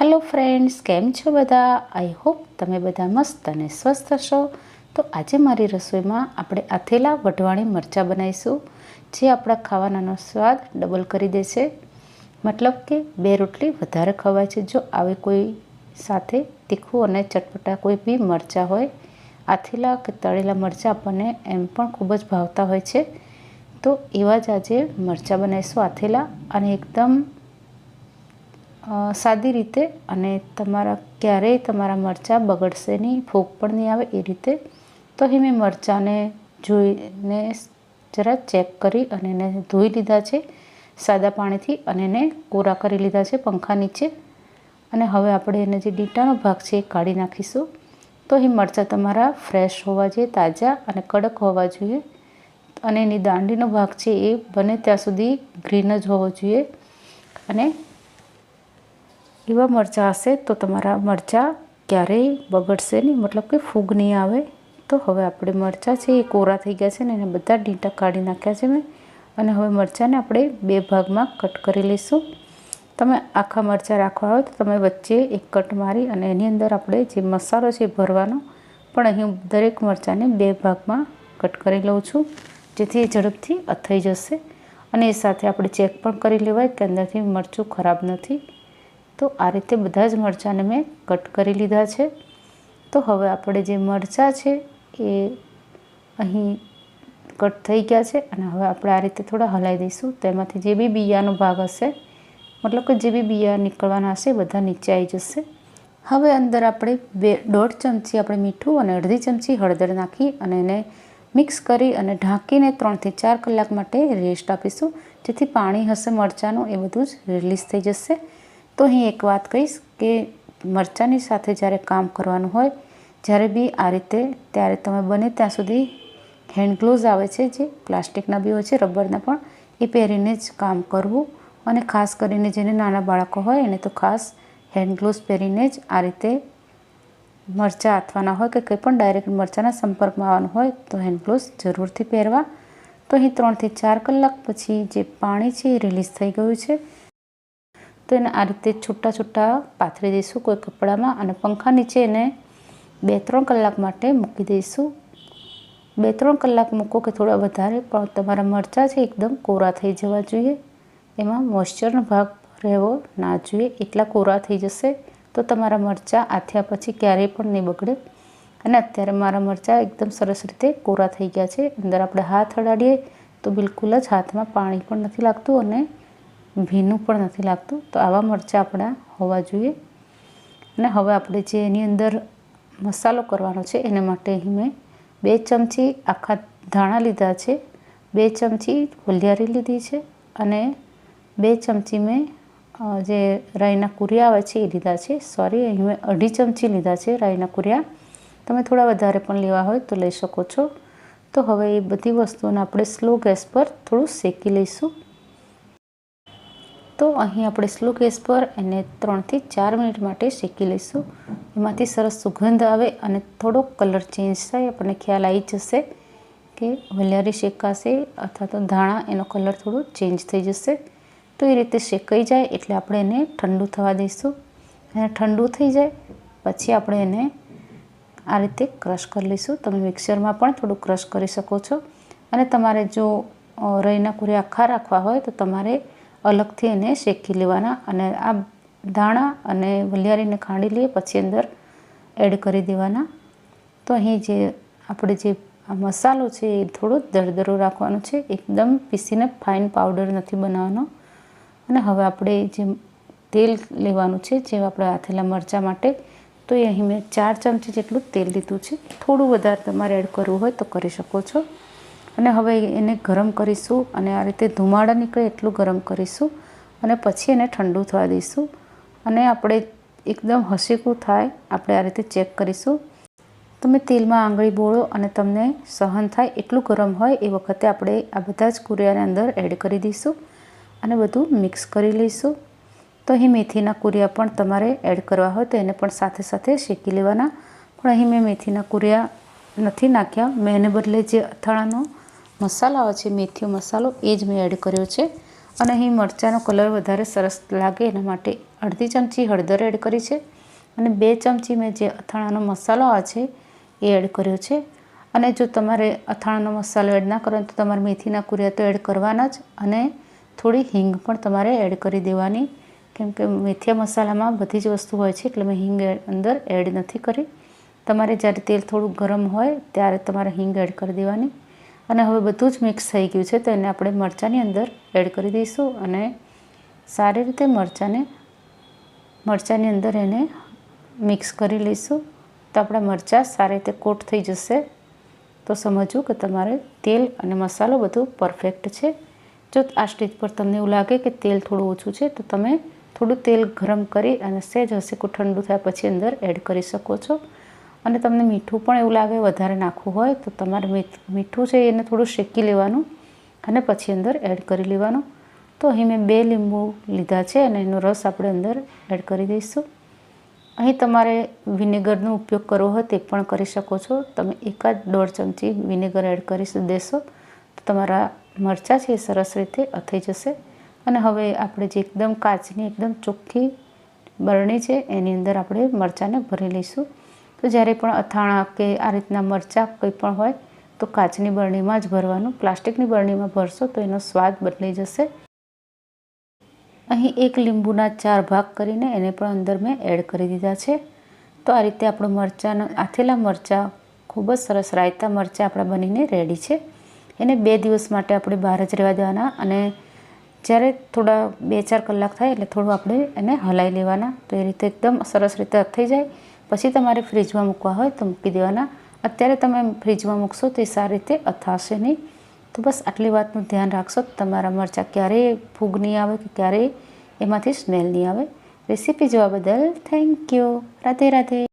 Hello friends કેમ છો બધા? આઈ હોપ તમે બધા મસ્ત અને સ્વસ્થ હશો. તો આજે મારી રસોઈમાં આપણે આથેલા વઢવાણી મરચાં બનાવીશું, જે આપણા ખાવાનાનો સ્વાદ ડબલ કરી દેશે મતલબ કે બે રોટલી વધારે ખવાય છે. જો આવે કોઈ સાથે તીખું અને ચટપટા કોઈ બી મરચાં હોય, આથેલા કે તળેલા મરચાં આપણને એમ પણ ખૂબ જ ભાવતા હોય છે. તો એવા જ આજે મરચાં બનાવીશું આથેલા અને એકદમ સાદી રીતે અને તમારા ક્યારેય તમારા મરચાં બગડશે નહીં ફૂગ પણ નહીં આવે એ રીતે, તો અહીં મેં મરચાંને જોઈને જરા ચેક કરી અને એને ધોઈ લીધા છે, સાદા પાણીથી અને એને કોરા કરી લીધા છે પંખા નીચે. અને હવે આપણે એને જે ડીટાનો ભાગ છે એ કાઢી નાખીશું. તો અહીં મરચાં તમારા ફ્રેશ હોવા જોઈએ, તાજા અને કડક હોવા જોઈએ. અને એની દાંડીનો ભાગ છે એ બને ત્યાં સુધી ગ્રીન જ હોવો જોઈએ. અને એવા મરચાં હશે તો તમારા મરચાં ક્યારેય બગડશે નહીં. મતલબ કે ફૂગ નહીં આવે. તો હવે આપણે મરચાં છે એ કોરા થઈ ગયા છે ને એને બધા ડીંટા કાઢી નાખ્યા છે મેં. અને હવે મરચાંને આપણે બે ભાગમાં કટ કરી લઈશું. તમે આખા મરચાં રાખવા હોય તો તમે વચ્ચે એક કટ મારી અને એની અંદર આપણે જે મસાલો છે એ ભરવાનો. પણ અહીં દરેક મરચાંને બે ભાગમાં કટ કરી લઉં છું. જેથી એ ઝડપથી અથાઈ જશે. અને એ સાથે આપણે ચેક પણ કરી લેવાય કે અંદરથી મરચું ખરાબ નથી. તો આ રીતે બધા જ મરચાંને મેં કટ કરી લીધા છે. તો હવે આપણે જે મરચાં છે એ અહીં કટ થઈ ગયા છે અને હવે આપણે આ રીતે થોડા હલાવી દઈશું. તેમાંથી જે બી બિયાનો ભાગ હશે, મતલબ કે જે બી બિયા નીકળવાના હશે બધા નીચે આવી જશે. હવે અંદર આપણે બે, દોઢ ચમચી આપણે મીઠું અને અડધી ચમચી હળદર નાખી અને એને મિક્સ કરી અને ઢાંકીને ત્રણથી ચાર કલાક માટે રેસ્ટ આપીશું, જેથી પાણી હશે મરચાંનું, એ બધું જ રિલીઝ થઈ જશે. તો અહીં એક વાત કહીશ કે મરચાંની સાથે જ્યારે કામ કરવાનું હોય, જ્યારે બી આ રીતે ત્યારે તમે બને ત્યાં સુધી હેન્ડ આવે છે, જે પ્લાસ્ટિકના બી હોય છે, રબરના પણ, એ પહેરીને જ કામ કરવું. અને ખાસ કરીને જેને નાના બાળકો હોય, એને તો ખાસ હેન્ડ પહેરીને જ આ રીતે મરચાં આથવાના હોય કે કંઈ પણ ડાયરેક્ટ મરચાંના સંપર્કમાં આવવાનું હોય, તો હેન્ડ જરૂરથી પહેરવા. તો અહીં ત્રણથી ચાર કલાક પછી જે પાણી છે એ રિલીઝ થઈ ગયું છે. તો એને આ રીતે છૂટા છૂટા પાથરી દઈશું કોઈ કપડામાં અને પંખા નીચે એને બે ત્રણ કલાક માટે મૂકી દઈશું. બે ત્રણ કલાક મૂકો કે થોડા વધારે, પણ તમારા મરચાં છે એકદમ કોરા થઈ જવા જોઈએ. એમાં મોઇશ્ચરનો ભાગ રહેવો ના જોઈએ. એટલા કોરા થઈ જશે તો તમારા મરચાં આથ્યા પછી ક્યારેય પણ નહીં બગડે. અને અત્યારે મારા મરચાં એકદમ સરસ રીતે કોરા થઈ ગયા છે. અંદર આપણે હાથ અડાડીએ તો બિલકુલ જ હાથમાં પાણી પણ નથી લાગતું અને ભીનું પણ નથી લાગતું. તો આવા મરચાં આપણા હોવા જોઈએ. અને હવે આપણે જે એની અંદર મસાલો કરવાનો છે, એના માટે અહીં મેં બે ચમચી આખા ધાણા લીધા છે, બે ચમચી વલિયારી લીધી છે અને બે ચમચી મેં જે રાઈના કુરિયા આવે છે એ લીધા છે. સોરી અહીં મેં અઢી ચમચી લીધા છે રાઈના કુરિયા. તમે થોડા વધારે પણ લેવા હોય તો લઈ શકો છો. તો હવે એ બધી વસ્તુઓને આપણે સ્લો ગેસ પર થોડું શેકી લઈશું. તો અહીં આપણે સ્લો ગેસ પર એને ત્રણથી ચાર મિનિટ માટે શેકી લઈશું. એમાંથી સરસ સુગંધ આવે અને થોડો કલર ચેન્જ થાય, આપણને ખ્યાલ આવી જશે કે વલિયારી શેકાશે અથવા તો ધાણા એનો કલર થોડો ચેન્જ થઈ જશે. તો એ રીતે શેકાઈ જાય એટલે આપણે એને ઠંડુ થવા દઈશું. અને ઠંડુ થઈ જાય, પછી આપણે એને આ રીતે ક્રશ કરી લઈશું. તમે મિક્સરમાં પણ થોડું ક્રશ કરી શકો છો. અને તમારે જો રહીના કુરે આખા રાખવા હોય તો તમારે અલગથી એને શેકી લેવાના અને આ ધાણા અને વલિયારીને ખાંડી લઈએ, પછી અંદર એડ કરી દેવાના. તો અહીં જે આપણે જે મસાલો છે એ થોડો દરદરો રાખવાનો છે, એકદમ પીસીને ફાઇન પાવડર નથી બનાવવાનો. અને હવે આપણે જે તેલ લેવાનું છે, જે આપણે આથેલા મરચાં માટે, તો એ અહીં મેં ચાર ચમચી જેટલું તેલ લીધું છે. થોડું વધારે તમારે એડ કરવું હોય તો કરી શકો છો. અને હવે એને ગરમ કરીશું અને આ રીતે ધુમાડા નીકળે એટલું ગરમ કરીશું અને પછી એને ઠંડુ થવા દઈશું અને આપણે એકદમ હસીકું થાય આપણે આ રીતે ચેક કરીશું. તમે તેલમાં આંગળી બોળો અને તમને સહન થાય એટલું ગરમ હોય એ વખતે આપણે આ બધા જ કુરિયાને અંદર એડ કરી દઈશું અને બધું મિક્સ કરી લઈશું. તો અહીં મેથીના કુરિયા પણ તમારે એડ કરવા હોય તો એને પણ સાથે સાથે શેકી લેવાના. પણ અહીં મેં મેથીના કુરિયા નથી નાખ્યા. મેં એને બદલે જે અથાણાનો મસાલો આવે છે, મેથીનો મસાલો, એ જ મેં એડ કર્યો છે. અને અહીં મરચાંનો કલર વધારે સરસ લાગે એના માટે અડધી ચમચી હળદર એડ કરી છે. અને બે ચમચી મેં જે અથાણાનો મસાલો છે, એ એડ કર્યો છે. અને જો તમારે અથાણાનો મસાલો એડ ના કરો તો તમારે મેથીના કુરિયા તો એડ કરવાના જ. અને થોડી હિંગ પણ તમારે એડ કરી દેવાની. કેમ કે મેથીયા મસાલામાં બધી જ વસ્તુ હોય છે, એટલે મેં હિંગ અંદર એડ નથી કરી. તમારે જ્યારે તેલ થોડું ગરમ હોય ત્યારે તમારે હિંગ એડ કરી દેવાની. અને હવે બધું જ મિક્સ થઈ ગયું છે તો એને આપણે મરચાંની અંદર એડ કરી દઈશું અને સારી રીતે મરચાંને, મરચાંની અંદર એને મિક્સ કરી લઈશું. તો આપણા મરચાં સારી રીતે કોટ થઈ જશે. તો સમજવું કે તમારે તેલ અને મસાલો બધું પરફેક્ટ છે. જો આ સ્ટેજ પર તમને એવું લાગે કે તેલ થોડું ઓછું છે, તો તમે થોડું તેલ ગરમ કરી અને સહેજ હસીકું ઠંડુ થયા પછી અંદર એડ કરી શકો છો. અને તમને મીઠું પણ એવું લાગે વધારે નાખવું હોય, તો તમારે મીઠું છે એને થોડું શેકી લેવાનું અને પછી અંદર એડ કરી લેવાનું. તો અહીં મેં બે લીંબુ લીધા છે અને એનો રસ આપણે અંદર એડ કરી દઈશું. અહીં તમારે વિનેગરનો ઉપયોગ કરવો હોય તે પણ કરી શકો છો. તમે એકાદ દોઢ ચમચી વિનેગર એડ કરી દેશો. તો તમારા મરચાં છે એ સરસ રીતે અથઈ જશે. અને હવે આપણે જે એકદમ કાચની, એકદમ ચોખ્ખી બરણી છે, એની અંદર આપણે મરચાંને ભરી લઈશું. તો જ્યારે પણ અથાણા કે આ રીતના મરચાં કંઈ પણ હોય, તો કાચની બરણીમાં જ ભરવાનું, પ્લાસ્ટિકની બરણીમાં ભરશો તો એનો સ્વાદ બદલાઈ જશે. અહીં એક લીંબુના ચાર ભાગ કરીને એને પણ અંદર મેં એડ કરી દીધા છે. તો આ રીતે આપણું મરચાં આથેલા મરચાં, ખૂબ જ સરસ રાયતા મરચાં આપણા બનીને રેડી છે. એને બે દિવસ માટે આપણે બહાર જ રહેવા દેવાના અને જ્યારે થોડા બે ચાર કલાક થાય એટલે થોડું આપણે એને હલાવી લેવાના. તો એ રીતે એકદમ સરસ રીતે થઈ જાય. પછી તમારે ફ્રીજમાં મૂકવા હોય તો મૂકી દેવાના. અત્યારે તમે ફ્રીજમાં મૂકશો તો એ સારી રીતે અથાશે નહીં. તો બસ આટલી વાતનું ધ્યાન રાખશો તમારા મરચાં ક્યારેય ફૂગ નહીં આવે કે ક્યારેય એમાંથી સ્મેલ નહીં આવે. રેસીપી જોવા બદલ થેન્ક યુ રાધે રાધે.